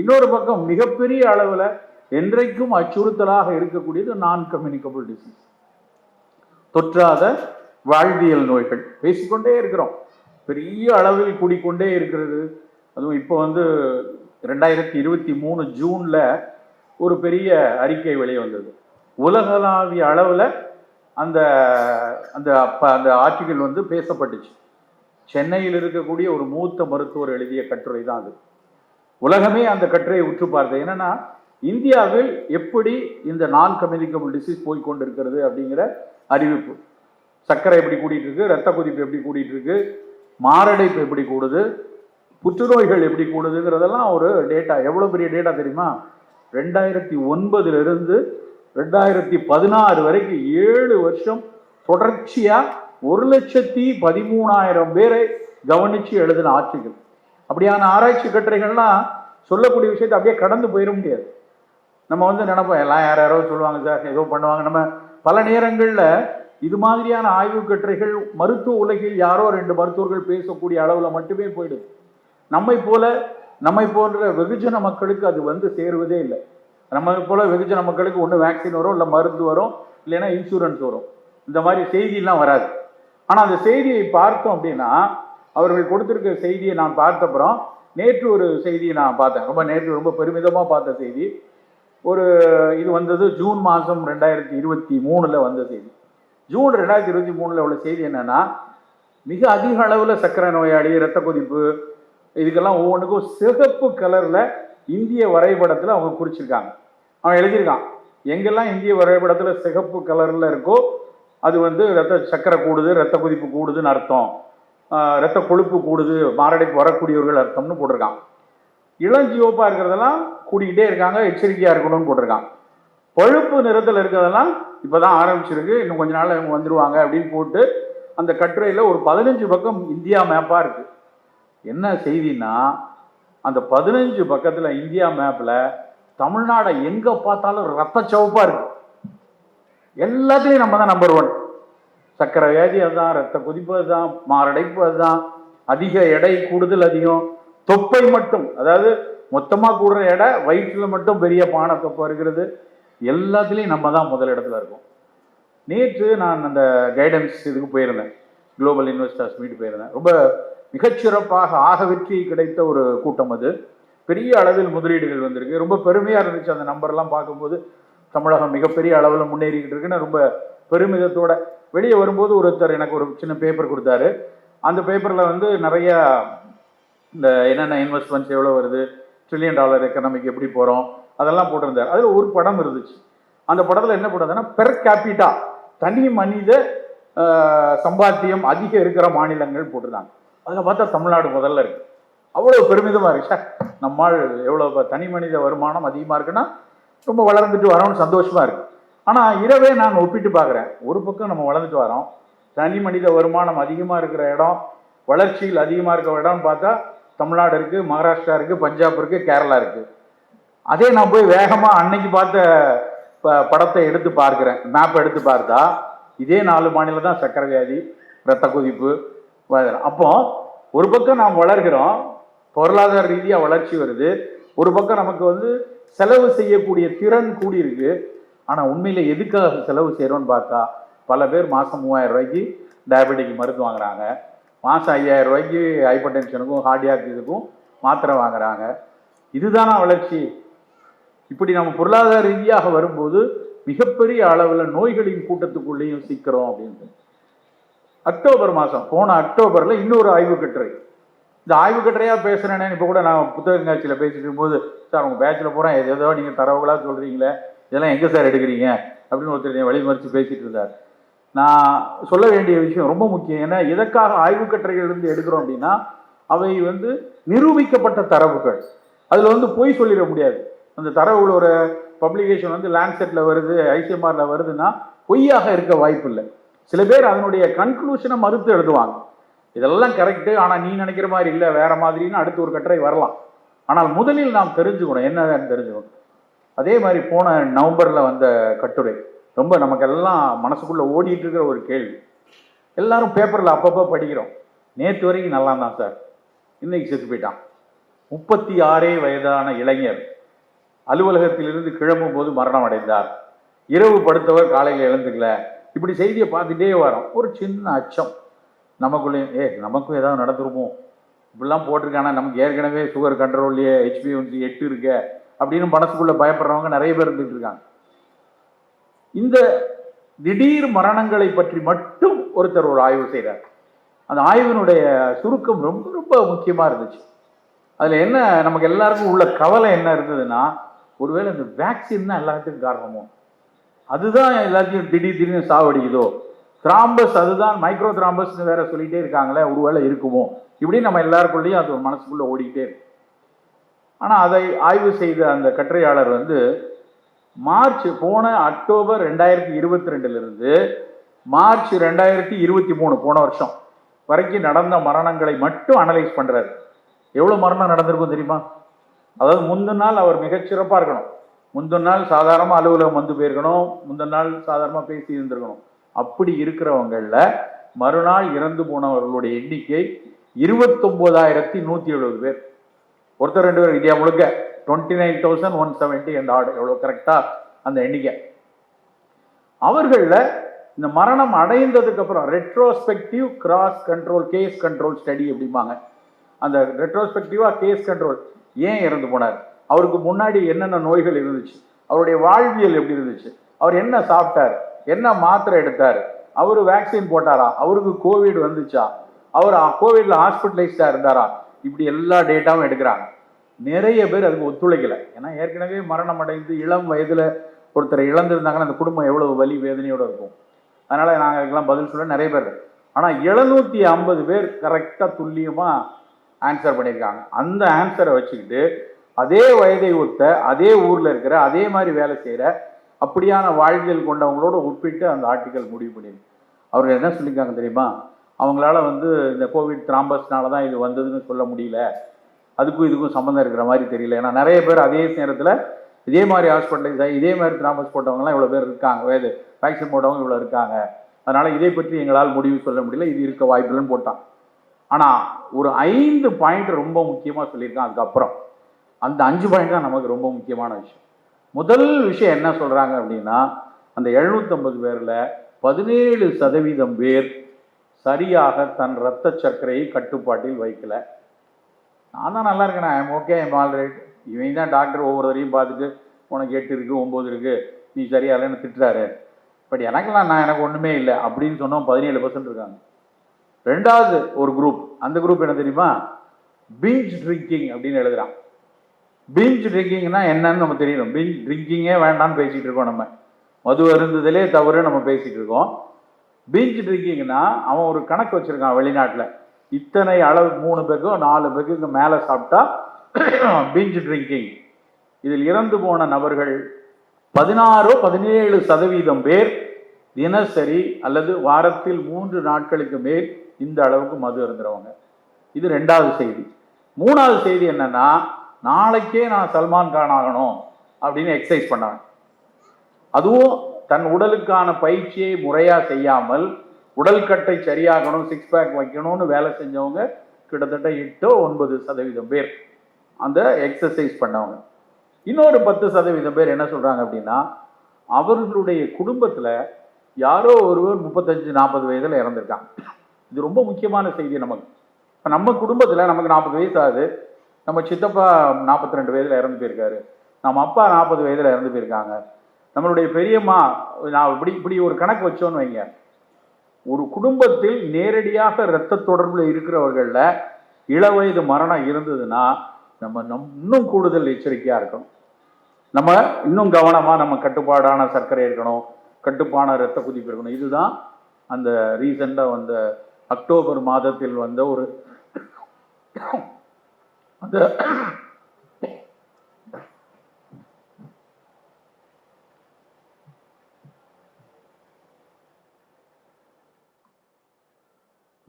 இன்னொரு பக்கம் மிகப்பெரிய அளவில் என்றைக்கும் அச்சுறுத்தலாக இருக்கக்கூடியது நான் கம்யூனிகபிள் டிசீஸ் தொற்றாத வாழ்வியல் நோய்கள். பேசிக்கொண்டே இருக்கிறோம். பெரிய அளவில் கூடிக்கொண்டே இருக்கிறது. அதுவும் இப்போ வந்து ரெண்டாயிரத்தி இருபத்தி மூணு ஜூனில் ஒரு பெரிய அறிக்கை வெளியே வந்தது. உலகளாவிய அளவில் அந்த அந்த அப்போ அந்த ஆர்டிகிள் வந்து பேசப்பட்டுச்சு. சென்னையில் இருக்கக்கூடிய ஒரு மூத்த மருத்துவர் எழுதிய கட்டுரை தான் அது. உலகமே அந்த கட்டுரையை உற்று பார்த்தது. என்னன்னா இந்தியாவில் எப்படி இந்த நான் கம்யூனிகபிள் டிசீஸ் போய் கொண்டிருக்கிறது அப்படிங்கிற அறிவிப்பு. சர்க்கரை எப்படி கூடிட்டு இருக்கு ரத்த கொதிப்பு எப்படி கூடிட்டு இருக்கு மாரடைப்பு எப்படி கூடுது புற்றுநோய்கள் எப்படி கூடுதுங்கிறதெல்லாம் ஒரு டேட்டா எவ்வளோ பெரிய டேட்டா தெரியுமா? ரெண்டாயிரத்தி ஒன்பதுலேருந்து ரெண்டாயிரத்தி பதினாறு வரைக்கும் ஏழு வருஷம் தொடர்ச்சியாக ஒரு லட்சத்தி பதிமூணாயிரம் பேரை கவனித்து எழுதின ஆட்சிகள். அப்படியான ஆராய்ச்சி கட்டுரைகள்லாம் சொல்லக்கூடிய விஷயத்தை அப்படியே கடந்து போயிட முடியாது. நம்ம வந்து நினைப்போம் எல்லாம் யார் யாரோ சொல்லுவாங்க சார் ஏதோ பண்ணுவாங்க. நம்ம பல நேரங்களில் இது மாதிரியான ஆய்வு கட்டுரைகள் மருத்துவ உலகில் யாரோ ரெண்டு மருத்துவர்கள் பேசக்கூடிய அளவில் மட்டுமே போயிடுது. நம்மை போல நம்மை போன்ற வெகுஜன மக்களுக்கு அது வந்து சேருவதே இல்லை. நம்ம போல வெகுஜன மக்களுக்கு ஒன்று வேக்சின் வரும் இல்லை மருந்து வரும் இல்லைன்னா இன்சூரன்ஸ் வரும். இந்த மாதிரி செய்தியெல்லாம் வராது. ஆனால் அந்த செய்தியை பார்த்தோம் அப்படின்னா அவர்கள் கொடுத்திருக்க செய்தியை நான் பார்த்தப்புறம் நேற்று ஒரு செய்தியை நான் பார்த்தேன். ரொம்ப நேற்று ரொம்ப பெருமிதமாக பார்த்த செய்தி. ஒரு இது வந்தது ஜூன் மாதம் ரெண்டாயிரத்தி இருபத்தி மூணில் வந்த செய்தி. ஜூன் ரெண்டாயிரத்தி இருபத்தி மூணில் உள்ள செய்தி என்னென்னா மிக அதிக அளவில் சர்க்கரை நோயாளி இரத்த கொதிப்பு இதுக்கெல்லாம் ஒவ்வொன்றுக்கும் சிகப்பு கலரில் இந்திய வரைபடத்தில் அவங்க குறிச்சிருக்காங்க. அவன் எழுதியிருக்கான். எங்கெல்லாம் இந்திய வரைபடத்தில் சிகப்பு கலரில் இருக்கோ அது வந்து ரத்த சர்க்கரை கூடுது ரத்த கொதிப்பு கூடுதுன்னு அர்த்தம். ரத்த கொழுப்பு கூடுது மாரடைப்பு வரக்கூடியவர்கள் அர்த்தம்னு போட்டிருக்கான். இளஞ்சிவப்பாக இருக்கிறதெல்லாம் கூடிக்கிட்டே இருக்காங்க எச்சரிக்கையாக இருக்கணும்னு போட்டிருக்கான். பழுப்பு நிறத்தில் இருக்கிறதெல்லாம் இப்போ தான் ஆரம்பிச்சிருக்கு. இன்னும் கொஞ்ச நாள் இவங்க வந்துடுவாங்க அப்படின்னு போட்டு அந்த கட்டுரையில் ஒரு பதினஞ்சு பக்கம் இந்தியா மேப்பாக இருக்குது என்ன செய்தின்னா அந்த பதினஞ்சு பக்கத்தில் இந்தியா மேப்பில் தமிழ்நாடை எங்கே பார்த்தாலும் ரத்த சவப்பாக இருக்குது எல்லாத்துலேயும் நம்ம தான் நம்பர் ஒன் சர்க்கரை வியாதி அதுதான் ரத்த கொதிப்பு அதுதான் மாரடைப்பு அதுதான் அதிக எடை கூடுதல் அதிகம். தொப்பை மட்டும் அதாவது மொத்தமாக கூடுற எடை வயிற்றில் மட்டும் பெரிய பானை தொப்பை இருக்கிறது. எல்லாத்துலேயும் நம்ம தான் முதல் இடத்துல இருக்கோம். நேற்று நான் அந்த கைடன்ஸ் இதுக்கு போயிருந்தேன். குளோபல் இன்வெஸ்டர்ஸ் மீட் போயிருந்தேன். ரொம்ப மிகச்சிறப்பாக ஆக வெற்றி கிடைத்த ஒரு கூட்டம் அது. பெரிய அளவில் முதலீடுகள் வந்திருக்கு. ரொம்ப பெருமையாக இருந்துச்சு அந்த நம்பர்லாம் பார்க்கும்போது. தமிழகம் மிகப்பெரிய அளவில் முன்னேறிக்கிட்டு இருக்குன்னு ரொம்ப பெருமிதத்தோட வெளியே வரும்போது ஒருத்தர் எனக்கு ஒரு சின்ன பேப்பர் கொடுத்தாரு. அந்த பேப்பரில் வந்து நிறைய இந்த என்னென்ன இன்வெஸ்ட்மெண்ட்ஸ் எவ்வளோ வருது ட்ரில்லியன் டாலர் எக்கனாமிக் எப்படி போகிறோம் அதெல்லாம் போட்டிருந்தார். அதில் ஒரு படம் இருந்துச்சு. அந்த படத்தில் என்ன பண்ணுறதுன்னா பெர் கேபிட்டா தனி மனித சம்பாத்தியம் அதிகம் இருக்கிற மாநிலங்கள் போட்டிருந்தாங்க. அதில் பார்த்தா தமிழ்நாடு முதல்ல இருக்கு. அவ்வளோ பெருமிதமாக இருக்கு. சார் நம்மால் எவ்வளோ தனி மனித வருமானம் அதிகமாக இருக்குன்னா ரொம்ப வளர்ந்துட்டு வரோம்னு சந்தோஷமாக இருக்குது ஆனால் இரவே நான் ஒப்பிட்டு பார்க்குறேன் ஒரு பக்கம் நம்ம வளர்ந்துட்டு வரோம். தனி மனித வருமானம் அதிகமாக இருக்கிற இடம் வளர்ச்சியில் அதிகமாக இருக்கிற இடம்னு பார்த்தா தமிழ்நாடு இருக்குது மகாராஷ்டிரா இருக்குது பஞ்சாப் இருக்குது கேரளா இருக்குது அதே நான் போய் வேகமாக அன்னைக்கு பார்த்த ப- படத்தை எடுத்து பார்க்குறேன். மேப் எடுத்து பார்த்தா இதே நாலு மாநிலம் தான் சக்கரை வியாதி ரத்த கொதிப்பு அப்போ ஒரு பக்கம் நாம் வளர்கிறோம் பொருளாதார ரீதியாக வளர்ச்சி வருது. ஒரு பக்கம் நமக்கு வந்து செலவு செய்யக்கூடிய திறன் கூடியிருக்கு. ஆனால் உண்மையில் எதுக்காக செலவு செய்கிறோம்னு பார்த்தா பல பேர் மாதம் மூவாயிரம் ரூபாய்க்கு டயபெட்டிக் மருந்து வாங்குறாங்க. மாதம் ஐயாயிரம் ரூபாய்க்கு ஹைப்பர் டென்ஷனுக்கும் ஹார்டியாக் இதுக்கும் மாத்திரை வாங்குறாங்க. இதுதானா வளர்ச்சி? இப்படி நம்ம பொருளாதார ரீதியாக வரும்போது மிகப்பெரிய அளவில் நோய்களின் கூட்டத்துக்குள்ளேயும் சிக்கிறோம் அப்படின்ட்டு. அக்டோபர் மாதம் போன அக்டோபரில் இன்னொரு ஆய்வு கட்டுரை. இந்த ஆய்வு கட்டுரையாக பேசுகிறேன்னு இப்போ கூட நான் புத்தகங்காட்சியில் பேசிட்டு இருக்கும்போது சார் உங்கள் பேச்சில் பூரா எதோ ஏதோ நீங்கள் தரவுகளாக சொல்கிறீங்களே இதெல்லாம் எங்கே சார் எடுக்கிறீங்க? அப்படின்னு ஒருத்தர் வழி வழிமறித்து பேசிகிட்டு இருந்தார். நான் சொல்ல வேண்டிய விஷயம் ரொம்ப முக்கியம். ஏன்னா எதற்காக ஆய்வு கட்டுரைகள் இருந்து எடுக்கிறோம் அப்படின்னா அவை வந்து நிரூபிக்கப்பட்ட தரவுகள். அதில் வந்து பொய் சொல்லிட முடியாது. அந்த தரவுகளோட ஒரு பப்ளிகேஷன் வந்து லேண்ட்செட்டில் வருது ஐசிஎம்ஆரில் வருதுன்னா பொய்யாக இருக்க வாய்ப்பு இல்லை சில பேர் அதனுடைய கன்க்ளூஷனை மறுத்து எழுதுவாங்க. இதெல்லாம் கரெக்டு ஆனால் நீ நினைக்கிற மாதிரி இல்லை வேற மாதிரின்னு அடுத்து ஒரு கட்டுரை வரலாம். ஆனால் முதலில் நாம் தெரிஞ்சுக்கணும். என்னதான் தெரிஞ்சுக்கணும்? அதே மாதிரி போன நவம்பரில் வந்த கட்டுரை ரொம்ப நமக்கெல்லாம் மனசுக்குள்ளே ஓடிட்டு இருக்கிற ஒரு கேள்வி. எல்லாரும் பேப்பரில் அப்பப்போ படிக்கிறோம். நேற்று வரைக்கும் நல்லா தான் சார். இன்னைக்கு செத்து போயிட்டான். முப்பத்தி ஆறே வயதான இளைஞர் அலுவலகத்திலிருந்து கிளம்பும் போது மரணம் அடைந்தார். இரவு படுத்தவர் காலையில் எழுந்துக்கல. இப்படி செய்தியை பார்த்துட்டே வரோம். ஒரு சின்ன அச்சம். நமக்குள்ளே ஏ நமக்கும் ஏதாவது நடந்துருமோ? இப்படிலாம் போட்டிருக்கானா? நமக்கு ஏற்கனவே சுகர் கண்ட்ரோல்லையே ஹெச்பிஎன்சி எட்டு இருக்க. அப்படின்னு மனசுக்குள்ள பயப்படுறவங்க நிறைய பேர் இருந்துட்டு இருக்காங்க. இந்த திடீர் மரணங்களை பற்றி மட்டும் ஒருத்தர் ஒரு ஆய்வு செய்கிறார் அந்த ஆய்வினுடைய சுருக்கம் ரொம்ப ரொம்ப முக்கியமாக இருந்துச்சு. அதில் என்ன நமக்கு எல்லாருக்கும் உள்ள கவலை என்ன இருந்ததுன்னா ஒருவேளை இந்த வேக்சின் தான் எல்லாத்துக்கும் காரணமோ? அதுதான் எல்லாத்தையும் திடீர் திடீர்னு சாவடிக்குதோ? திராம்பஸ் அதுதான் மைக்ரோ திராம்பஸ்னு வேற சொல்லிகிட்டே இருக்காங்களே ஒருவேளை இருக்குமோ? இப்படி நம்ம எல்லாருக்குள்ளேயும் அது ஒரு மனசுக்குள்ளே ஓடிக்கிட்டே இருக்கும். ஆனால் அதை ஆய்வு செய்த அந்த கட்டுரையாளர் வந்து மார்ச் போன அக்டோபர் ரெண்டாயிரத்தி இருபத்தி ரெண்டுலேருந்து மார்ச் ரெண்டாயிரத்தி இருபத்தி மூணு போன வருஷம் வரைக்கும் நடந்த மரணங்களை மட்டும் அனலைஸ் பண்ணுறாரு எவ்வளோ மரணம் நடந்திருக்கும் தெரியுமா? அதாவது முந்தின நாள் அவர் மிகச்சிறப்பாக இருக்கணும். முந்தின நாள் சாதாரணமாக அலுவலகம் வந்து போயிருக்கணும். முந்தின நாள் சாதாரணமாக பேசி இருந்திருக்கணும். அப்படி இருக்கிறவங்களில் மறுநாள் இறந்து போனவர்களுடைய எண்ணிக்கை இருபத்தொம்போதாயிரத்தி நூற்றி எழுபது பேர். ஒருத்தர் ரெண்டு பேர் இந்தியா முழுக்க twenty nine thousand one seventy அந்த ஆடு எவ்வளோ கரெக்டாக அந்த எண்ணிக்கை. அவர்களில் இந்த மரணம் அடைந்ததுக்கு அப்புறம் retrospective cross control case control study அப்படிம்பாங்க. அந்த ரெட்ரோஸ்பெக்டிவாக கேஸ் கண்ட்ரோல் ஏன் இறந்து போனார்? அவருக்கு முன்னாடி என்னென்ன நோய்கள் இருந்துச்சு? அவருடைய வாழ்வியல் எப்படி இருந்துச்சு? அவர் என்ன சாப்பிட்டார்? என்ன மாத்திரை எடுத்தார்? அவர் வேக்சின் போட்டாரா? அவருக்கு கோவிட் வந்துச்சா? அவர் கோவிட்ல ஹாஸ்பிட்டலைஸ்டாக இருந்தாரா? இப்படி எல்லா டேட்டாவும் எடுக்கிறாங்க. நிறைய பேர் அதுக்கு ஒத்துழைக்கல. ஏன்னா ஏற்கனவே மரணம் அடைந்து இளம் வயதில் ஒருத்தரை இழந்திருந்தாங்கன்னா அந்த குடும்பம் எவ்வளவு வலி வேதனையோடு இருக்கும். அதனால நாங்கள் அதுக்கெல்லாம் பதில் சொல்ல நிறைய பேர் ஆனால் எழுநூற்றி ஐம்பது பேர் கரெக்டாக துல்லியமாக ஆன்சர் பண்ணியிருக்காங்க. அந்த ஆன்சரை வச்சுக்கிட்டு அதே வயதை ஒத்த அதே ஊரில் இருக்கிற அதே மாதிரி வேலை செய்கிற அப்படியான வாழ்வியல் கொண்டவங்களோட ஒப்பிட்டு அந்த ஆர்டிக்கல் முடிவு பண்ணியிருக்கு. அவர் என்ன சொல்லியிருக்காங்க தெரியுமா? அவங்களால வந்து இந்த கோவிட் த்ராம்பஸ்னால தான் இது வந்ததுன்னு சொல்ல முடியல. அதுக்கும் இதுக்கும் சம்மந்தம் இருக்கிற மாதிரி தெரியல. ஏன்னா நிறைய பேர் அதே நேரத்தில் இதே மாதிரி ஹாஸ்பிட்டலைஸ் ஆகி இதே மாதிரி த்ராம்பஸ் போட்டவங்கலாம் இவ்வளோ பேர் இருக்காங்க. வேது வேக்சின் போட்டவங்க இவ்வளோ இருக்காங்க. அதனால் இதை பற்றி எங்களால் முடிவு சொல்ல முடியல. இது இருக்க வாய்ப்புலன்னு போட்டான். ஆனால் ஒரு ஐந்து பாயிண்ட் ரொம்ப முக்கியமாக சொல்லியிருக்கான் அதுக்கப்புறம். அந்த அஞ்சு பாயிண்ட் தான் நமக்கு ரொம்ப முக்கியமான விஷயம். முதல் விஷயம் என்ன சொல்கிறாங்க அப்படின்னா அந்த எழுநூற்றம்பது பேரில் பதினேழு சதவீதம் பேர் சரியாக தன் இரத்த சர்க்கரையை கட்டுப்பாட்டில் வைக்கல. நான் தான் நல்லா இருக்கேன் ஐம் ஓகே ஐம் ஆல்ரைட் இவன் தான் டாக்டர் ஒவ்வொருவரையும் பார்த்துட்டு உனக்கு எட்டு இருக்குது ஒம்பது இருக்குது நீ சரியா இல்லைன்னு திட்டுறாரு. பட் எனக்கெல்லாம் நான் எனக்கு ஒன்றுமே இல்லை அப்படின்னு சொன்னோம் பதினேழு பர்சன்ட் இருக்காங்க. ரெண்டாவது ஒரு குரூப் அந்த குரூப் என்ன தெரியுமா? பீஞ்ச் ட்ரிங்கிங் அப்படின்னு எழுதுறான். பீஞ்ச் ட்ரிங்கிங்னா என்னன்னு நம்ம தெரியணும். பீஞ்ச் ட்ரிங்கிங்கே வேண்டாம்னு பேசிகிட்டு இருக்கோம் நம்ம. மது அருந்துதலே தவறு நம்ம பேசிகிட்டு இருக்கோம். பீச் ட்ரிங்கிங்னா அவன் ஒரு கணக்கு வச்சுருக்கான் வெளிநாட்டில். இத்தனை அளவு மூணு பெக்கோ நாலு பேருக்கும் மேலே சாப்பிட்டா பீஞ்சு ட்ரிங்கிங் இதில் இறந்து போன நபர்கள் பதினாறோ பதினேழு சதவீதம் பேர் தினசரி அல்லது வாரத்தில் மூன்று நாட்களுக்கு மேல் இந்த அளவுக்கு மது இருந்துருவாங்க இது ரெண்டாவது செய்தி. மூணாவது செய்தி என்னன்னா நாளைக்கே நான் சல்மான் கான் ஆகணும் அப்படின்னு எக்ஸசைஸ் பண்ணாங்க. அதுவும் தன் உடலுக்கான பயிற்சியை முறையாக செய்யாமல் உடல் கட்டை சரியாகணும் சிக்ஸ் பேக் வைக்கணும்னு வேலை செஞ்சவங்க கிட்டத்தட்ட எட்டோ ஒன்பது சதவீதம் பேர் அந்த எக்ஸசைஸ் பண்ணவங்க. இன்னொரு பத்து சதவீதம் பேர் என்ன சொல்கிறாங்க அப்படின்னா அவர்களுடைய குடும்பத்தில் யாரோ ஒருவர் முப்பத்தஞ்சு நாற்பது வயதில் இறந்துருக்காங்க. இது ரொம்ப முக்கியமான செய்தி நமக்கு. இப்போ நம்ம குடும்பத்தில் நமக்கு நாற்பது வயசு ஆகுது. நம்ம சித்தப்பா நாற்பத்தி ரெண்டு வயதில் இறந்து போயிருக்காரு. நம்ம அப்பா நாற்பது வயதில் இறந்து போயிருக்காங்க. நம்மளுடைய பெரியம்மா நான் இப்படி இப்படி ஒரு கணக்கு வச்சோன்னு வைங்க. ஒரு குடும்பத்தில் நேரடியாக இரத்த தொடர்பில் இருக்கிறவர்களில் இளவயது மரணம் இருந்ததுன்னா நம்ம நம் இன்னும் கூடுதல் எச்சரிக்கையாக இருக்கணும். நம்ம இன்னும் கவனமாக நம்ம கட்டுப்பாடான சர்க்கரை இருக்கணும் கட்டுப்பான இரத்த குதிப்பு இருக்கணும். இதுதான் அந்த ரீசெண்டாக வந்த அக்டோபர் மாதத்தில் வந்த ஒரு அந்த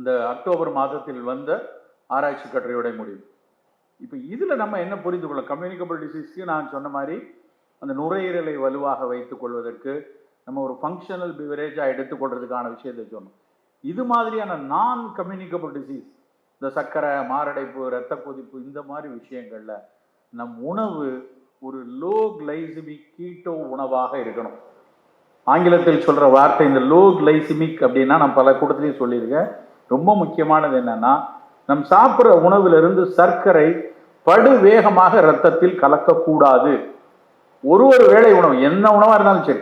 இந்த அக்டோபர் மாதத்தில் வந்த ஆராய்ச்சி கட்டுரையோட முடிவு இப்போ இதில் நம்ம என்ன புரிந்து கொள்ள கம்யூனிகபிள் டிசீஸ்க்கு நான் சொன்ன மாதிரி அந்த நுரையீரலை வலுவாக வைத்துக் கொள்வதற்கு நம்ம ஒரு ஃபங்க்ஷனல் பிவரேஜாக எடுத்துக்கொள்றதுக்கான விஷயத்தை சொன்னோம். இது மாதிரியான நான் கம்யூனிகபிள் டிசீஸ் இந்த சர்க்கரை மாரடைப்பு இரத்த கொதிப்பு இந்த மாதிரி விஷயங்களில் நம் உணவு ஒரு லோ கிளைசிமிக் கீட்டோ உணவாக இருக்கணும். ஆங்கிலத்தில் சொல்கிற வார்த்தை இந்த லோ கிளைசிமிக் அப்படின்னா நான் பல கூட்டத்திலையும் சொல்லியிருக்கேன். ரொம்ப முக்கியமானது என்னன்னா நம் சாப்பிட்ற உணவிலிருந்து சர்க்கரை படு வேகமாக இரத்தத்தில் கலக்கக்கூடாது. ஒரு ஒரு வேளை உணவு என்ன உணவாக இருந்தாலும் சரி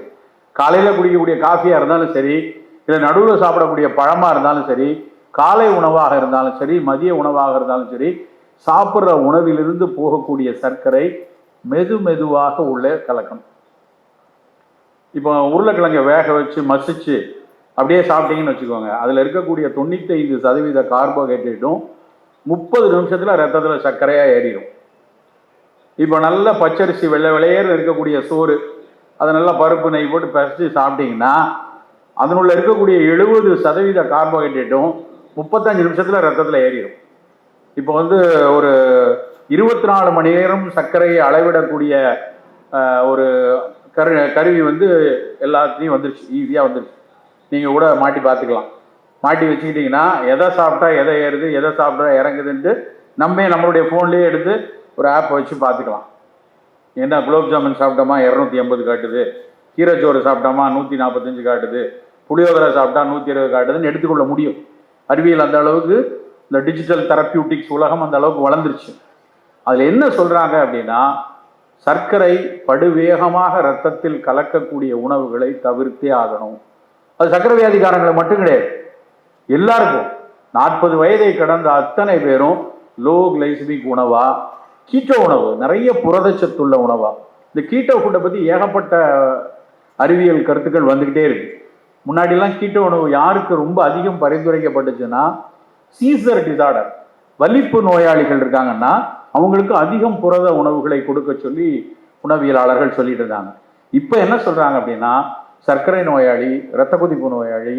காலையில் குடிக்கக்கூடிய காஃபியாக இருந்தாலும் சரி இல்லை நடுவில் சாப்பிடக்கூடிய பழமாக இருந்தாலும் சரி காலை உணவாக இருந்தாலும் சரி மதிய உணவாக இருந்தாலும் சரி சாப்பிட்ற உணவிலிருந்து போகக்கூடிய சர்க்கரை மெது மெதுவாக உள்ளே கலக்கணும். இப்போ உருளைக்கிழங்கை வேக வச்சு மசிச்சு அப்படியே சாப்பிட்டீங்கன்னு வச்சுக்கோங்க. அதில் இருக்கக்கூடிய தொண்ணூத்தைந்து சதவீத கார்போஹைட்ரேட்டும் முப்பது நிமிஷத்தில் ரத்தத்தில் சர்க்கரையாக ஏறிடும் இப்போ நல்ல பச்சரிசி வெள்ளை வெளையேறு இருக்கக்கூடிய சோறு அதை நல்லா பருப்பு நெய் போட்டு பறித்து சாப்பிட்டீங்கன்னா அதனுள்ள இருக்கக்கூடிய எழுபது சதவீத கார்போஹைட்ரேட்டும் முப்பத்தஞ்சு நிமிஷத்தில் ரத்தத்தில் ஏறிடும் இப்போ வந்து ஒரு இருபத்தி நாலு மணி நேரம் சர்க்கரையை அளவிடக்கூடிய ஒரு கரு கருவி வந்து எல்லாத்துலேயும் வந்துருச்சு ஈஸியாக வந்துருச்சு. நீங்கள் கூட மாட்டி பார்த்துக்கலாம். மாட்டி வச்சுக்கிட்டிங்கன்னா எதை சாப்பிட்டா எதை ஏறுது எதை சாப்பிட்டா இறங்குதுன்ட்டு நம்ம நம்மளுடைய ஃபோன்லேயே எடுத்து ஒரு ஆப் வச்சு பார்த்துக்கலாம். என்ன குலோப் ஜாமுன் சாப்பிட்டோமா இரநூத்தி எண்பது காட்டுது. கீரைச்சோறு சாப்பிட்டோமா நூற்றி நாற்பத்தஞ்சு காட்டுது. புளியோதரை சாப்பிட்டா நூற்றி இருபது காட்டுதுன்னு எடுத்துக்கொள்ள முடியும். அறிவியல் அந்த அளவுக்கு இந்த டிஜிட்டல் தெரப்பியூட்டிக்ஸ் உலகம் அந்த அளவுக்கு வளர்ந்துருச்சு. அதில் என்ன சொல்கிறாங்க அப்படின்னா சர்க்கரை படுவேகமாக ரத்தத்தில் கலக்கக்கூடிய உணவுகளை தவிர்த்தே ஆகணும். அது சக்கர வியாதிக்காரங்களை மட்டும் கிடையாது. எல்லாருக்கும். நாற்பது வயதை கடந்த அத்தனை பேரும் லோ கிளைசிமிக் உணவா கீட்டோ உணவு நிறைய புரதச்சத்துள்ள உணவா. இந்த கீட்டோ ஃபுட்டை பற்றி ஏகப்பட்ட அறிவியல் கருத்துக்கள் வந்துக்கிட்டே இருக்கு. முன்னாடிலாம் கீட்டோ உணவு யாருக்கு ரொம்ப அதிகம் பரிந்துரைக்கப்பட்டுச்சுன்னா சீசர் டிசார்டர் வலிப்பு நோயாளிகள் இருக்காங்கன்னா அவங்களுக்கு அதிகம் புரத உணவுகளை கொடுக்க சொல்லி உணவியலாளர்கள் சொல்லிட்டு இருந்தாங்க இப்போ என்ன சொல்றாங்க அப்படின்னா சர்க்கரை நோயாளி இரத்த குதிப்பு நோயாளி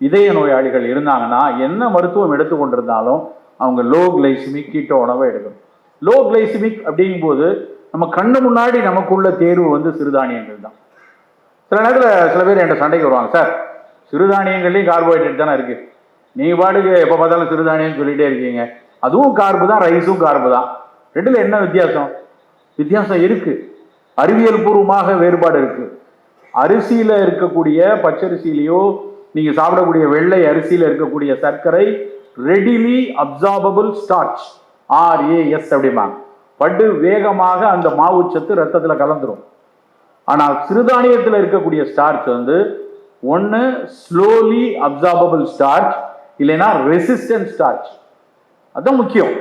இதய நோயாளிகள் இருந்தாங்கன்னா என்ன மருத்துவம் எடுத்து கொண்டிருந்தாலும் அவங்க லோ கிளைசிமிக் கீட்டோ உணவை எடுக்கணும். லோ கிளைசிமிக் அப்படிங்கும்போது நம்ம கண்ணு முன்னாடி நமக்குள்ள தேர்வு வந்து சிறுதானியங்கள் தான். சில நேரத்தில் சில பேர் என்கிட்ட சண்டைக்கு வருவாங்க சார் சிறுதானியங்கள்லேயும் கார்போஹைட்ரேட் தானே இருக்குது நீங்கள் பாட்டுக்கு எப்போ பார்த்தாலும் சிறுதானியம் சொல்லிகிட்டே இருக்கீங்க. அதுவும் கார்பு தான் ரைஸும் கார்பு தான். ரெண்டில் என்ன வித்தியாசம்? வித்தியாசம் இருக்குது அறிவியல் பூர்வமாக வேறுபாடு இருக்குது அரிசியில இருக்கக்கூடிய பச்சரிசியிலையோ நீங்க சாப்பிடக்கூடிய வெள்ளை அரிசியில இருக்கக்கூடிய சர்க்கரை ரெடிலி அப்சார்பபிள் ஸ்டார்ச் ஆர்ஏஎஸ் அப்படிம்பாங்க. படு வேகமாக அந்த மாவுச்சத்து ரத்தத்தில் கலந்துரும். ஆனால் சிறுதானியத்தில் இருக்கக்கூடிய ஸ்டார்ச் வந்து ஒன்று ஸ்லோலி அப்சார்பபிள் ஸ்டார்ச் இல்லைன்னா ரெசிஸ்டன்ட் ஸ்டார்ச் அதுதான் முக்கியம்.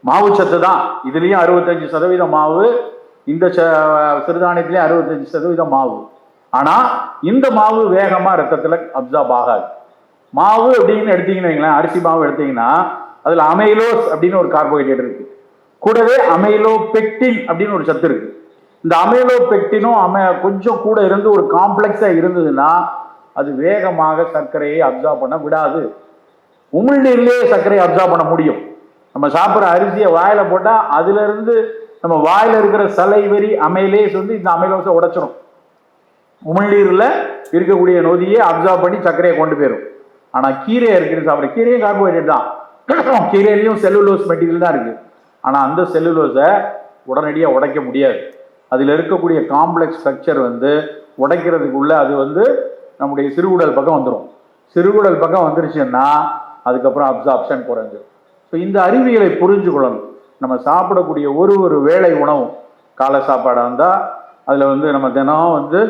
மாவு சத்து தான். இதுலேயும் அறுபத்தஞ்சு சதவீதம் மாவு இந்த ச- சிறுதானியத்திலையும் அறுபத்தஞ்சு சதவீதம் மாவு. ஆனால் இந்த மாவு வேகமாக ரத்தத்தில் அப்சார்ப் ஆகாது. மாவு அப்படின்னு எடுத்தீங்கன்னு வைங்களேன் அரிசி மாவு எடுத்தீங்கன்னா அதில் அமைலோஸ் அப்படின்னு ஒரு கார்போஹைட்ரேட் இருக்கு. கூடவே அமைலோ பெக்டின் அப்படின்னு ஒரு சத்து இருக்கு. இந்த அமைலோ பெக்டினும் அம கொஞ்சம் கூட இருந்து ஒரு காம்ப்ளெக்ஸாக இருந்ததுன்னா அது வேகமாக சர்க்கரையை அப்சார்ப் பண்ண விடாது. உமிழ்நீர்லயே சர்க்கரையை அப்சார்ப் பண்ண முடியும். நம்ம சாப்பிட்ற அரிசியை வாயில போட்டா அதுல இருந்து நம்ம வாயில இருக்கிற சலைவரி அமைலேஸ் வந்து இந்த அமைலோஸை உடைச்சிடும் உமிழ்நீரில் இருக்கக்கூடிய நொதியை அப்சர்வ் பண்ணி சர்க்கரையை கொண்டு போயிடும் ஆனால் கீரை இருக்குது சாப்பிட்ற கீரையும் கார்போஹைட்ரேட் தான். கீரையிலையும் செல்லுலோஸ் மெட்டீரியல் தான் இருக்குது ஆனால் அந்த செல்லுலோஸை உடனடியாக உடைக்க முடியாது. அதில் இருக்கக்கூடிய காம்ப்ளெக்ஸ் ஸ்ட்ரக்சர் வந்து உடைக்கிறதுக்குள்ளே அது வந்து நம்முடைய சிறுகுடல் பக்கம் வந்துடும் சிறுகுடல் பக்கம் வந்துருச்சுன்னா அதுக்கப்புறம் அப்சார்ப்ஷன் குறைஞ்சிடும் ஸோ இந்த அறிவியலை புரிஞ்சுக்கொள்ளணும் நம்ம சாப்பிடக்கூடிய ஒரு ஒரு வேளை உணவும் காலை சாப்பாடாக இருந்தால் அதில் வந்து நம்ம தினம் வந்து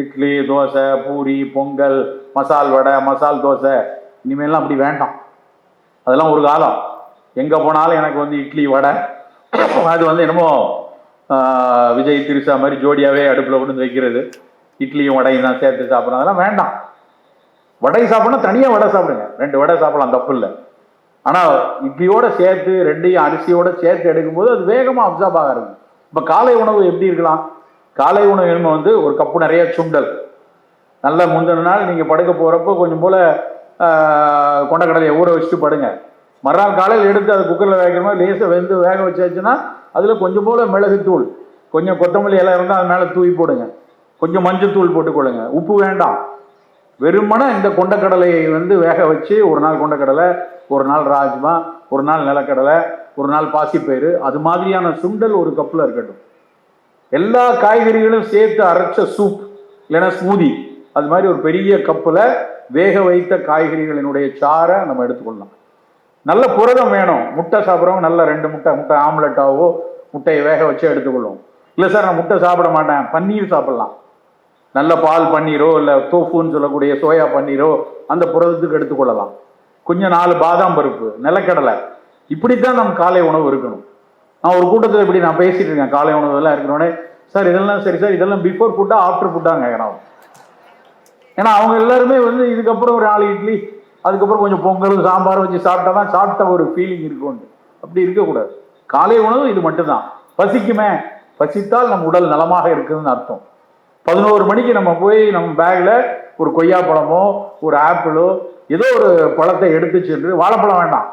இட்லி தோசை பூரி பொங்கல் மசால் வடை மசால் தோசை. இனிமேல்லாம் அப்படி வேண்டாம். அதெல்லாம் ஒரு காலம். எங்கே போனாலும் எனக்கு வந்து இட்லி வடை. அது வந்து என்னமோ விஜய் திரிசா மாதிரி ஜோடியாகவே அடுப்பில் கொண்டு வைக்கிறது. இட்லியும் வடையும் தான் சேர்த்து சாப்பிட்றோம் அதெல்லாம் வேண்டாம். வடை சாப்பிடணும் தனியாக வடை சாப்பிடுங்க. ரெண்டு வடை சாப்பிடலாம் தப்பு இல்லை. ஆனால் இட்லியோட சேர்த்து ரெண்டையும் அரிசியோட சேர்த்து எடுக்கும்போது அது வேகமாக அப்சார்ப் ஆகிறது இப்போ காலை உணவு எப்படி இருக்கலாம்? காலை உணவு எலும்பு வந்து ஒரு கப்பு நிறைய சுண்டல். நல்ல முந்தின நாள் நீங்கள் படுக்க போகிறப்போ கொஞ்சம் போல் கொண்டக்கடலையை ஊற வச்சுட்டு படுங்க. மறுநாள் காலையில் எடுத்து அது குக்கரில் வேகிற மாதிரி லேசாக வெந்து வேக வச்சாச்சுன்னா அதில் கொஞ்சம் போல் மிளகுத்தூள் கொஞ்சம் கொத்தமல்லி இலை இருந்தால் அது மேலே தூவி போடுங்க. கொஞ்சம் மஞ்சத்தூள் போட்டுக்கொள்ளுங்க. உப்பு வேண்டாம். வெறுமனே இந்த கொண்டக்கடலையை வந்து வேக வச்சு ஒரு நாள் கொண்டக்கடலை ஒரு நாள் ராஜ்மா ஒரு நாள் நிலக்கடலை ஒரு நாள் பாசிப்பயிறு அது மாதிரியான சுண்டல் ஒரு கப்பில் இருக்கட்டும். எல்லா காய்கறிகளும் சேர்த்து அரைச்ச சூப் இல்லைன்னா ஸ்மூதி அது மாதிரி ஒரு பெரிய கப்பில் வேக வைத்த காய்கறிகளினுடைய சாரை நம்ம எடுத்துக்கொள்ளலாம். நல்ல புரதம் வேணும். முட்டை சாப்பிட்றவங்க நல்ல ரெண்டு முட்டை முட்டை ஆம்லெட்டாவோ முட்டையை வேக வச்சு எடுத்துக்கொள்ளும் இல்லை சார் நான் முட்டை சாப்பிட மாட்டேன். பன்னீர் சாப்பிடலாம். நல்ல பால் பன்னீரோ இல்லை தோஃபுன்னு சொல்லக்கூடிய சோயா பன்னீரோ அந்த புரதத்துக்கு எடுத்துக்கொள்ளலாம். கொஞ்சம் நாலு பாதாம் பருப்பு நிலக்கடலை. இப்படித்தான் நம்ம காலை உணவு இருக்கணும். நான் ஒரு கூட்டத்தில் இப்படி நான் பேசிட்டு இருக்கேன்? காலை உணவு எல்லாம் இருக்கிறோன்னே சார் இதெல்லாம் சரி சார் இதெல்லாம் பிஃபோர் ஃபுட்டா ஆஃப்டர் ஃபுட்டாங்க கேட்கணும் ஏன்னா அவங்க எல்லாருமே வந்து இதுக்கப்புறம் ஒரு நாலு இட்லி அதுக்கப்புறம் கொஞ்சம் பொங்கல் சாம்பார் வச்சு சாப்பிட்டா தான் சாப்பிட்ட ஒரு ஃபீலிங் இருக்கும்னு அப்படி இருக்கக்கூடாது. காலை உணவு இது மட்டும்தான். பசிக்குமே. பசித்தால் நம் உடல் நலமாக இருக்குதுன்னு அர்த்தம். பதினோரு மணிக்கு நம்ம போய் நம்ம பேக்கில் ஒரு கொய்யா பழமோ ஒரு ஆப்பிளோ ஏதோ ஒரு பழத்தை எடுத்து சென்று வாழைப்பழம் வேண்டாம்.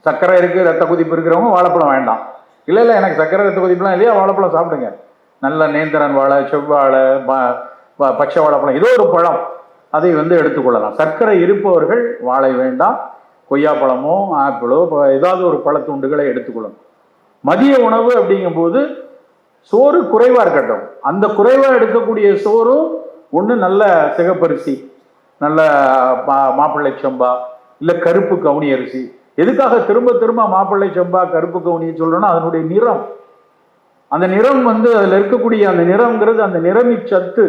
சர்க்கரை இருக்கு ரத்த கொதிப்பு இருக்கிறவங்க வாழைப்பழம் வேண்டாம். இல்லை இல்லை எனக்கு சர்க்கரை ரத்த கொதிப்புலாம் இல்லையா? வாழைப்பழம் சாப்பிடுங்க. நல்ல நேந்திரன் வாழை செவ்வாழை ப- ப- பச்சை வாழைப்பழம் ஏதோ ஒரு பழம். அதை வந்து எடுத்துக்கொள்ளலாம். சர்க்கரை இருப்பவர்கள் வாழை வேண்டாம். கொய்யாப்பழமோ ஆப்பிளோ இப்போ ஏதாவது ஒரு பழத்துண்டுகளை எடுத்துக்கொள்ளணும். மதிய உணவு அப்படிங்கும்போது சோறு குறைவாக இருக்கட்டும். அந்த குறைவாக எடுக்கக்கூடிய சோறும் ஒன்று நல்ல சிகப்பரிசி நல்ல மா- மாப்பிள்ளை சம்பா இல்லை கருப்பு கவுனி அரிசி எதுக்காக திரும்ப திரும்ப மாப்பிள்ளை செம்பா கருப்பு கவுனியை சொல்றோம்னா அதனுடைய நிறம். அந்த நிறம் வந்து அதில் இருக்கக்கூடிய அந்த நிறம்ங்கிறது அந்த நிறமி சத்து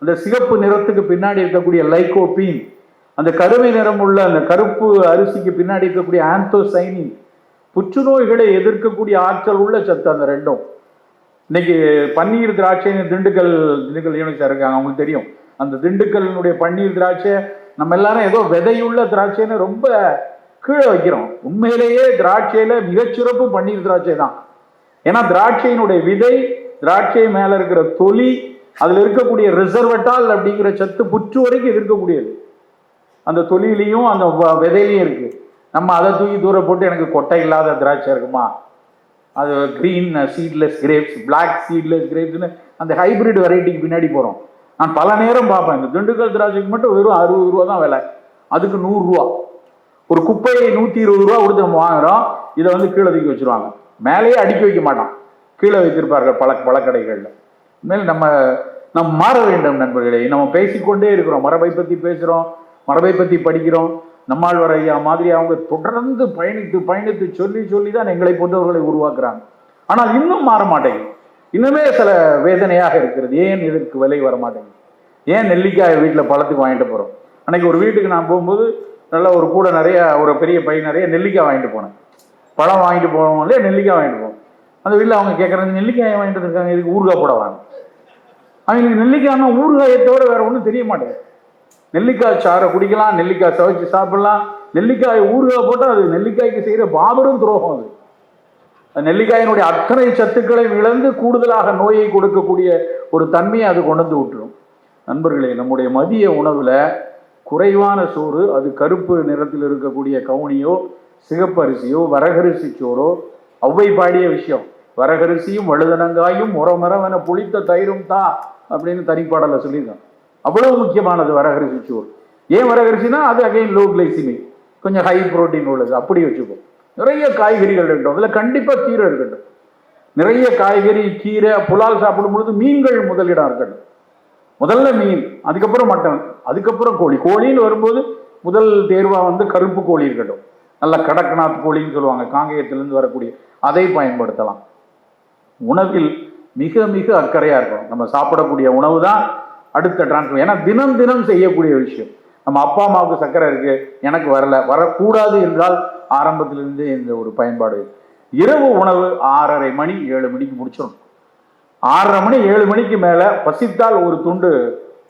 அந்த சிகப்பு நிறத்துக்கு பின்னாடி இருக்கக்கூடிய லைகோபீன் அந்த கருமை நிறம் உள்ள அந்த கருப்பு அரிசிக்கு பின்னாடி இருக்கக்கூடிய ஆந்தோசைனின் புற்றுநோய்களை எதிர்க்கக்கூடிய ஆற்றல் உள்ள சத்து அந்த ரெண்டும். இன்னைக்கு பன்னீர் திராட்சைன்னு திண்டுக்கல் திண்டுக்கல் யூனிட்ஸாக இருக்காங்க அவங்களுக்கு தெரியும். அந்த திண்டுக்கல்னுடைய பன்னீர் திராட்சை நம்ம எல்லாரும் ஏதோ விதையுள்ள திராட்சைன்னு ரொம்ப கீழே வைக்கிறோம். உண்மையிலேயே திராட்சையில மிகச்சிறப்பு பன்னீர் திராட்சை தான். ஏன்னா திராட்சையினுடைய விதை திராட்சை மேல இருக்கிற தொலி அதுல இருக்கக்கூடிய ரிசர்வட்டால் அப்படிங்கிற சத்து புற்று வரைக்கும் இருக்கக்கூடியது. அந்த தொலிலையும் அந்த வ- விதையிலையும் இருக்கு. நம்ம அதை தூக்கி தூர போட்டு எனக்கு கொட்டை இல்லாத திராட்சை இருக்குமா? அது green seedless grapes black seedless கிரேப்ஸ்னு அந்த ஹைபிரிட் வெரைட்டிக்கு பின்னாடி போகிறோம் நான் பல நேரம் பார்ப்பேன். இந்த திண்டுக்கல் திராட்சைக்கு மட்டும் வெறும் அறுபது ரூபா தான் விலை. அதுக்கு நூறுரூவா ஒரு குப்பையை நூற்றி இருபது ரூபா கொடுத்து நம்ம வாங்குறோம் இதை வந்து கீழே தூக்கி வச்சிருவாங்க. மேலேயே அடுக்கி வைக்க மாட்டான். கீழே வைத்திருப்பார்கள் பல பழக்கடைகளில். மேல் நம்ம நம்ம மாற வேண்டும் நண்பர்களே. நம்ம பேசிக்கொண்டே இருக்கிறோம். மரபை பற்றி பேசுகிறோம் மரபை பற்றி படிக்கிறோம். நம்மாழ்வார் ஐயா மாதிரி அவங்க தொடர்ந்து பயணித்து பயணித்து சொல்லி சொல்லி தான் எங்களை போன்றவர்களை உருவாக்குறாங்க. ஆனால் இன்னும் மாற மாட்டேங்குது. இன்னுமே சில வேதனையாக இருக்கிறது. ஏன் இதற்கு விலை வர மாட்டேங்குது ஏன் நெல்லிக்காய் வீட்டில் பழத்துக்கு வாங்கிட்டு போகிறோம் அன்னைக்கு ஒரு வீட்டுக்கு நான் போகும்போது நல்ல ஒரு கூட நிறைய ஒரு பெரிய பை நிறைய நெல்லிக்காய் வாங்கிட்டு போனேன். பழம் வாங்கிட்டு போனோம் இல்லையா நெல்லிக்காய் வாங்கிட்டு போவோம் அந்த வீட்டில் அவங்க கேட்குறாங்க நெல்லிக்காய் வாங்கிட்டு இருக்காங்க இதுக்கு ஊறுகாய் போட வாங்க. அவங்களுக்கு நெல்லிக்காய்னா ஊறுகாயை தவிர வேற ஒன்றும் தெரிய மாட்டேங்குது. நெல்லிக்காய் சாறை குடிக்கலாம் நெல்லிக்காய் துவைச்சி சாப்பிடலாம். நெல்லிக்காய் ஊறுகாய் போட்டால் அது நெல்லிக்காய்க்கு செய்கிற பாபரும் துரோகம் அது. நெல்லிக்காயினுடைய அத்தனை சத்துக்களை இழந்து கூடுதலாக நோயை கொடுக்கக்கூடிய ஒரு தன்மையை அது கொண்டு விட்டுரும். நண்பர்களே நம்முடைய மதிய உணவில் குறைவான சோறு அது கருப்பு நிறத்தில் இருக்கக்கூடிய கவுனியோ சிகப்பரிசியோ வரகரிசி சோறோ ஒவ்வை பாடிய விஷயம். வரகரிசியும் வழுதனங்காயும் முறமரவன புளித்த தயிரும் தா அப்படின்னு தனிப்பாடலில் சொல்லியிருக்கான் அவ்வளவு முக்கியமானது வரகரிசி சோறு. ஏன் வரகரிசினா அது அகைன் லோ கிளைசிமிக் கொஞ்சம் ஹை புரோட்டீன் உள்ளது. அப்படி வச்சுப்போம். நிறைய காய்கறிகள் இருக்கட்டும். அதில் கண்டிப்பாக கீரை இருக்கட்டும். நிறைய காய்கறி கீரை புலால் சாப்பிடும் பொழுது மீன்கள் முதலிடம் இருக்கட்டும். முதல்ல மீன் அதுக்கப்புறம் மட்டன் அதுக்கப்புறம் கோழி. கோழின்னு வரும்போது முதல் தேர்வாக வந்து கருப்பு கோழி இருக்கட்டும். நல்ல கடக்நாத் கோழின்னு சொல்லுவாங்க. காங்கேயத்திலேருந்து வரக்கூடிய அதை பயன்படுத்தலாம். உணவில் மிக மிக அக்கறையாக இருக்கணும். நம்ம சாப்பிடக்கூடிய உணவு தான் அடுத்த டிரான்ஸ்ஃபர் ஏன்னா தினம் தினம் செய்யக்கூடிய விஷயம். நம்ம அப்பா அம்மாவுக்கு சர்க்கரை இருக்குது எனக்கு வரல. வரக்கூடாது என்றால் ஆரம்பத்திலிருந்து இந்த ஒரு பயன்பாடு இரவு உணவு ஆறரை மணி ஏழு மணிக்கு முடிச்சிடும் ஆறரை மணி ஏழு மணிக்கு மேல பசித்தால் ஒரு துண்டு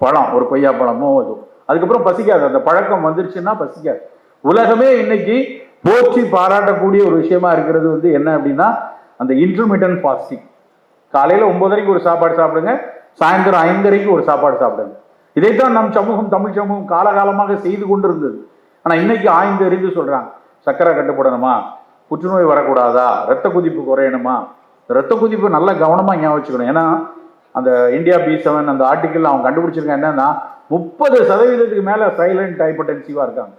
பழம் ஒரு கொய்யா பழமோ இது அதுக்கப்புறம் பசிக்காது. அந்த பழக்கம் வந்துருச்சுன்னா பசிக்காது. உலகமே இன்னைக்கு போற்றி பாராட்டக்கூடிய ஒரு விஷயமா இருக்கிறது வந்து என்ன அப்படின்னா அந்த இன்டர்மீடியன் ஃபாஸ்டிங் காலையில ஒன்பதரைக்கு ஒரு சாப்பாடு சாப்பிடுங்க சாயந்தரம் ஐந்தரைக்கு ஒரு சாப்பாடு சாப்பிடுங்க. இதைத்தான் நம் சமூகம் தமிழ் சமூகம் காலகாலமாக செய்து கொண்டிருந்தது. ஆனா இன்னைக்கு ஆய்ந்து அறிந்து சொல்றாங்க சர்க்கரை கட்டுப்படணுமா? புற்றுநோய் வரக்கூடாதா? ரத்த குதிப்பு குறையணுமா? ரத்த குதிப்பு நல்ல கவனமாக ஞாபகம் வச்சுக்கணும். ஏன்னா அந்த இந்தியா பி செவன் அந்த ஆர்டிக்கிள் அவங்க கண்டுபிடிச்சிருக்காங்க என்னன்னா முப்பது சதவீதத்துக்கு மேலே சைலண்ட் ஹைப்பர்டென்சிவாக இருக்காங்க.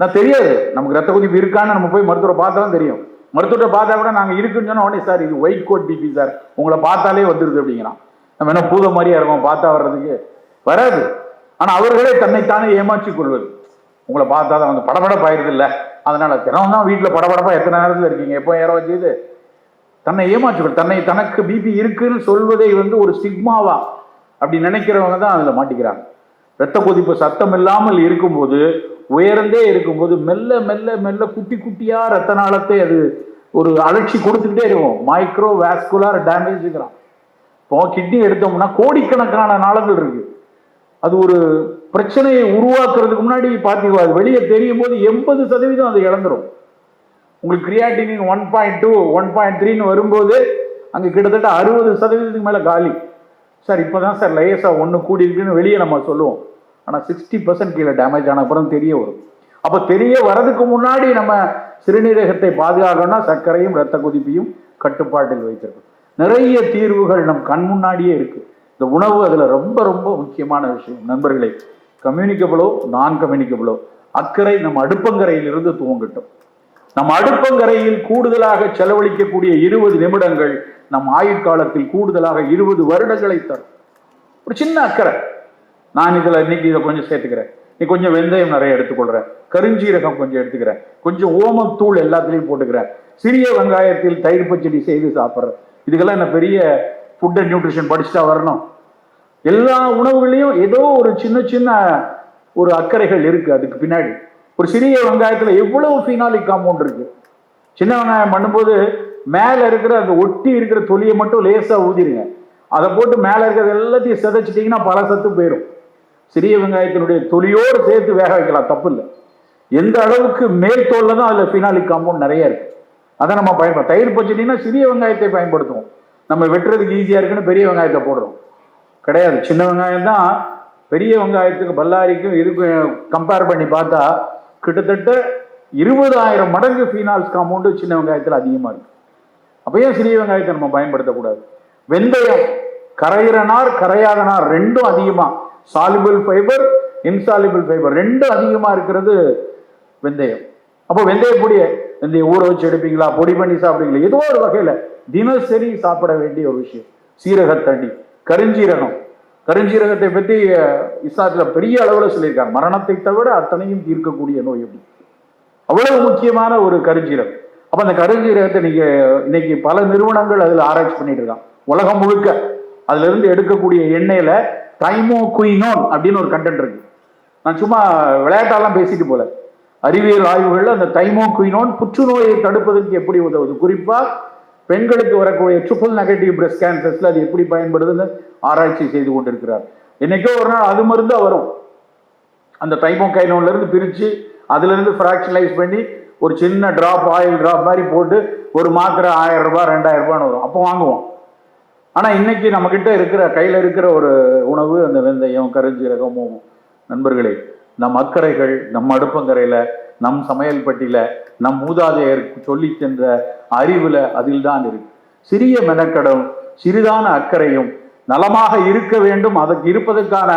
நான் தெரியாது நமக்கு ரத்த குதிப்பு இருக்கான்னு நம்ம போய் மருத்துவரை பார்த்தா தான் தெரியும். மருத்துவரை பார்த்தா கூட நாங்கள் இருக்குன்னு சொன்னால் உடனே சார் இது ஒயிட் கோட் பிபி சார். உங்களை பார்த்தாலே வந்துருது அப்படிங்கிறான். நம்ம என்ன பூத மாதிரியா இருக்கோம் பார்த்தா வர்றதுக்கு? வராது. ஆனால் அவர்களே தன்னைத்தானே ஏமாற்றி கொள்வது. உங்களை பார்த்தா தான் வந்து படபடப்பாயிருது இல்லை. அதனால தினம் தான் வீட்டில் படபடப்பா எத்தனை நேரத்தில் இருக்கீங்க? எப்போ ஏற வச்சுது தன்னை ஏமாற்றுகள் தன்னை தனக்கு பிபி இருக்குன்னு சொல்வதை வந்து ஒரு ஸ்டிக்மாவா அப்படி நினைக்கிறவங்க தான் அதில் மாட்டிக்கிறாங்க. இரத்த கொதிப்பு சத்தம் இல்லாமல் இருக்கும்போது உயர்ந்தே இருக்கும்போது மெல்ல மெல்ல மெல்ல குட்டி குட்டியாக ரத்த நாளத்தை அது ஒரு அலட்சி கொடுத்துக்கிட்டே இருக்கும். மைக்ரோ வேஸ்குலார் டேமேஜுங்கிறான் இப்போ கிட்னி எடுத்தோம்னா கோடிக்கணக்கான நாளங்கள் இருக்கு. அது ஒரு பிரச்சனையை உருவாக்குறதுக்கு முன்னாடி பார்த்தீங்க அது வெளியே தெரியும் போது எண்பது சதவீதம் அது இழந்துடும் உங்களுக்கு creatinine one point two one point த்ரீன்னு வரும்போது அங்கே கிட்டத்தட்ட அறுபது சதவீதத்துக்கு மேலே காலி. சார் இப்போ தான் சார் லேசாக ஒன்று கூடி இருக்குன்னு வெளியே நம்ம சொல்லுவோம். ஆனால் சிக்ஸ்டி பர்சன்ட் கீழே டேமேஜ் ஆன அப்புறம் தெரிய வரும். அப்போ தெரிய வரதுக்கு முன்னாடி நம்ம சிறுநீரகத்தை பாதுகாக்கணும்னா சர்க்கரையும் இரத்த கொதிப்பையும் கட்டுப்பாட்டில் வைத்திருக்கணும். நிறைய தீர்வுகள் நம் கண் முன்னாடியே இருக்குது இந்த உணவு அதில் ரொம்ப ரொம்ப முக்கியமான விஷயம். நண்பர்களே கம்யூனிகபிளோ நான் கம்யூனிகபிளோ அக்கறை நம் அடுப்பங்கரையிலிருந்து துவங்கட்டும். நம் அடுப்பங்கரையில் கூடுதலாக செலவழிக்கக்கூடிய இருபது நிமிடங்கள் நம் ஆயுட்காலத்தில் கூடுதலாக இருபது வருடங்களை தரும். ஒரு சின்ன அக்கறை. நான் இதில் இன்னைக்கு இதை கொஞ்சம் சேர்த்துக்கிறேன். நீ கொஞ்சம் வெந்தயம் நிறைய எடுத்துக்கொள்கிறேன் கருஞ்சீரகம் கொஞ்சம் எடுத்துக்கிறேன் கொஞ்சம் ஓமத்தூள் எல்லாத்துலேயும் போட்டுக்கிறேன். சிறிய வெங்காயத்தில் தயிர் பச்சடி செய்து சாப்பிட்றேன் இதுக்கெல்லாம் என்ன பெரிய ஃபுட் அண்ட் நியூட்ரிஷன் படிச்சுட்டா வரணும். எல்லா உணவுகளையும் ஏதோ ஒரு சின்ன சின்ன ஒரு அக்கறைகள் இருக்குது அதுக்கு பின்னாடி ஒரு சிறிய வெங்காயத்தில் எவ்வளவு ஃபினாலிக் காம்பவுண்ட் இருக்கு? சின்ன வெங்காயம் பண்ணும்போது மேலே இருக்கிற அந்த ஒட்டி இருக்கிற தொலியை மட்டும் லேசாக ஊதிடுங்க அதை போட்டு மேலே இருக்கிறது எல்லாத்தையும் சிதைச்சிட்டிங்கன்னா பல சத்து போயிடும் சிறிய வெங்காயத்தினுடைய தொலியோடு சேர்த்து வேக வைக்கலாம் தப்பு இல்லை. எந்த அளவுக்கு மேல் தோல்ல தான் அதில் ஃபினாலிக் காம்பவுண்ட் நிறைய இருக்குது அதை நம்ம பயன்படுத்தும் தயிர் பச்சடினா சிறிய வெங்காயத்தை பயன்படுத்துவோம். நம்ம வெட்டுறதுக்கு ஈஸியாக இருக்குன்னு பெரிய வெங்காயத்தை போடுறோம். கிடையாது. சின்ன வெங்காயம் தான் பெரிய வெங்காயத்துக்கு பல்லாரிக்கும் இதுக்கும் கம்பேர் பண்ணி பார்த்தா கிட்டத்தட்ட இருபதாயிரம் மடங்கு ஃபீனால்ஸ் காம்பவுண்டு சின்ன வெங்காயத்தில் அதிகமாக இருக்கு. அப்போ ஏன் சிறிய வெங்காயத்தை நம்ம பயன்படுத்தக்கூடாது? வெந்தயம் கரையிற நார் கரையாத நார் ரெண்டும் அதிகமாக சாலிபிள் ஃபைபர் இன்சாலிபிள் ஃபைபர் ரெண்டும் அதிகமாக இருக்கிறது வெந்தயம். அப்போ வெந்தய பொடியை வெந்தயம் ஊற வச்சு எடுப்பீங்களா? பொடி பண்ணி சாப்பிடுவீங்களா? ஏதோ ஒரு வகையில் தினசரி சாப்பிட வேண்டிய ஒரு விஷயம். சீரகத்தண்ணி கருஞ்சீரகம் கருஞ்சீரகத்தை பற்றி இஸ்லாத்தில் பெரிய அளவில் சொல்லியிருக்காங்க. மரணத்தை தவிர அத்தனையும் தீர்க்கக்கூடிய நோய் அப்படி. அவ்வளவு முக்கியமான ஒரு கருஞ்சீரகம். அப்போ அந்த கருஞ்சீரகத்தை நீங்கள் இன்னைக்கு பல நிறுவனங்கள் அதில் ஆராய்ச்சி பண்ணிட்டு இருக்காங்க. உலகம் முழுக்க. அதுல இருந்து எடுக்கக்கூடிய எண்ணெயில தைமோ குயினோன் அப்படின்னு ஒரு கண்டென்ட் இருக்கு. நான் சும்மா விளையாட்டாலாம் பேசிட்டு போல. அறிவியல் ஆய்வுகளில் அந்த தைமோ குயினோன் புற்றுநோயை தடுப்பதற்கு எப்படி உதவுது? குறிப்பாக பெண்களுக்கு வரக்கூடிய ட்ரிபிள் நெகட்டிவ் பிரஸ்ட் கேன்சர்ஸ்ல அது எப்படி பயன்படுதுன்னு ஆராய்ச்சி செய்து கொண்டிருக்கிறார். என்னைக்கோ ஒரு நாள் அது மருந்து வரும். அந்த தைமோகைனோன்ல இருந்து பிரிச்சு அதுல இருந்து ஃப்ராக்ஷனலைஸ் பண்ணி ஒரு சின்ன டிராப் ஆயில் டிராப் மாதிரி போட்டு ஒரு மாத்திரை ஆயிரம் ரூபாய் ரெண்டாயிரம் ரூபான்னு வரும். அப்போ வாங்குவோம். ஆனா இன்னைக்கு நம்ம கிட்ட இருக்கிற கையில இருக்கிற ஒரு உணவு அந்த வெந்தயம் கருஞ்சீரகம் நண்பர்களே நம் அக்கறைகள் நம் அடுப்பங்கரையில நம் சமையல் பட்டியில நம் மூதாதையர் சொல்லி சென்ற அறிவுல அதில் தான் இருக்கு. சிறிய மெனக்கடும் சிறிதான அக்கறையும் நலமாக இருக்க வேண்டும். அதற்கு இருப்பதற்கான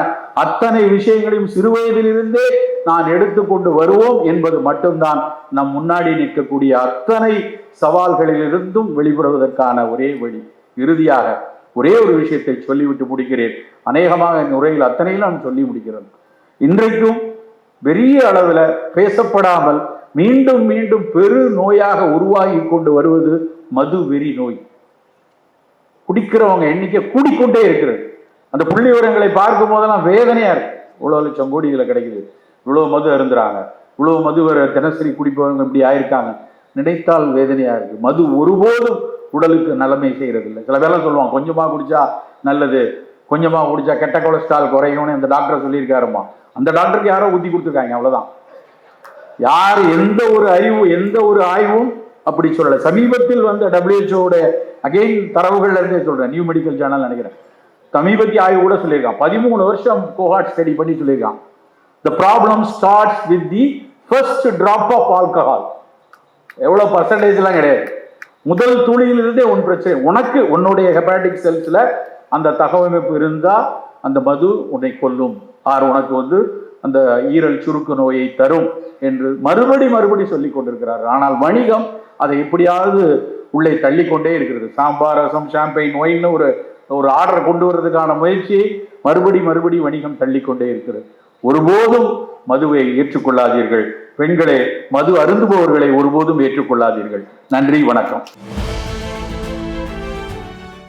அத்தனை விஷயங்களையும் சிறுவயதிலிருந்தே நான் எடுத்துக்கொண்டு வருவோம் என்பது மட்டும்தான் நம் முன்னாடி நிற்கக்கூடிய அத்தனை சவால்களிலிருந்தும் வெளிப்படுவதற்கான ஒரே வழி. இறுதியாக ஒரே ஒரு விஷயத்தை சொல்லிவிட்டு முடிக்கிறேன். அநேகமாக என் உரையில் அத்தனையும் நான் சொல்லி முடிக்கிறேன். இன்றைக்கும் பெரிய அளவில் பேசப்படாமல் மீண்டும் மீண்டும் பெரு நோயாக உருவாகி கொண்டு வருவது மது வெறி நோய். குடிக்கிறவங்க எண்ணிக்கை கூடிக்கொண்டே இருக்கிறது. அந்த புள்ளி விவரங்களை பார்க்கும் போதெல்லாம் வேதனையா இருக்கு. இவ்வளவு லட்சம் கோடிகளை கிடைக்குது. இவ்வளவு மது அருந்துறாங்க. இவ்வளவு மது வர தினசரி குடிப்பவங்க இப்படி ஆயிருக்காங்க. நினைத்தால் வேதனையா இருக்கு. மது ஒருபோதும் உடலுக்கு நலமை செய்யறது இல்லை சில பேர்லாம் சொல்லுவாங்க கொஞ்சமா குடிச்சா நல்லது. கொஞ்சமா குடிச்சா கெட்ட கொலஸ்ட்ரால் குறையும்னு அந்த டாக்டர் சொல்லியிருக்காருமா அந்த டாக்டருக்கு யாரோ ஊத்தி கொடுத்துருக்காங்க அவ்வளவுதான். யார் எந்த ஒரு அறிவு எந்த ஒரு ஆய்வும் அப்படி சொல்லல. சமீபத்தில் வந்த டபிள்யூஹெச்ஓட அகைன் தரவுகள்ல இருந்தே சொல்றேன். நியூ மெடிக்கல் ஜேர்னல் நினைக்கிறேன். சமீபத்திய ஆய்வு கூட சொல்லியிருக்கான். பதிமூணு வருஷம் கோஹாட் ஸ்டடி பண்ணி சொல்லியிருக்கான். The problem starts with the first drop of alcohol எவ்வளவு பர்சன்டேஜ்லாம் கிடையாது. முதல் துளியிலிருந்தே உன் பிரச்சனை உனக்கு உன்னுடைய ஹெப்பாட்டிக் செல்ஸ்ல அந்த தகவமைப்பு இருந்தா அந்த மது உன்னை கொல்லும். ஆர் உனக்கு வந்து அந்த ஈரல் சுருக்கு நோயை தரும் என்று மறுபடி மறுபடி சொல்லி கொண்டிருக்கிறார். ஆனால் வணிகம் அதை எப்படியாவது உள்ளே தள்ளிக்கொண்டே இருக்கிறது. சாம்பார் ரசம் ஷாம்பெயின் ஒயின்னு ஒரு ஒரு ஆர்டர் கொண்டு வர்றதுக்கான முயற்சியை மறுபடி மறுபடி வணிகம் தள்ளிக்கொண்டே இருக்கிறது. ஒருபோதும் மதுவை ஏற்றுக்கொள்ளாதீர்கள். பெண்களே மது அருந்துபவர்களை ஒருபோதும் ஏற்றுக்கொள்ளாதீர்கள். நன்றி வணக்கம்.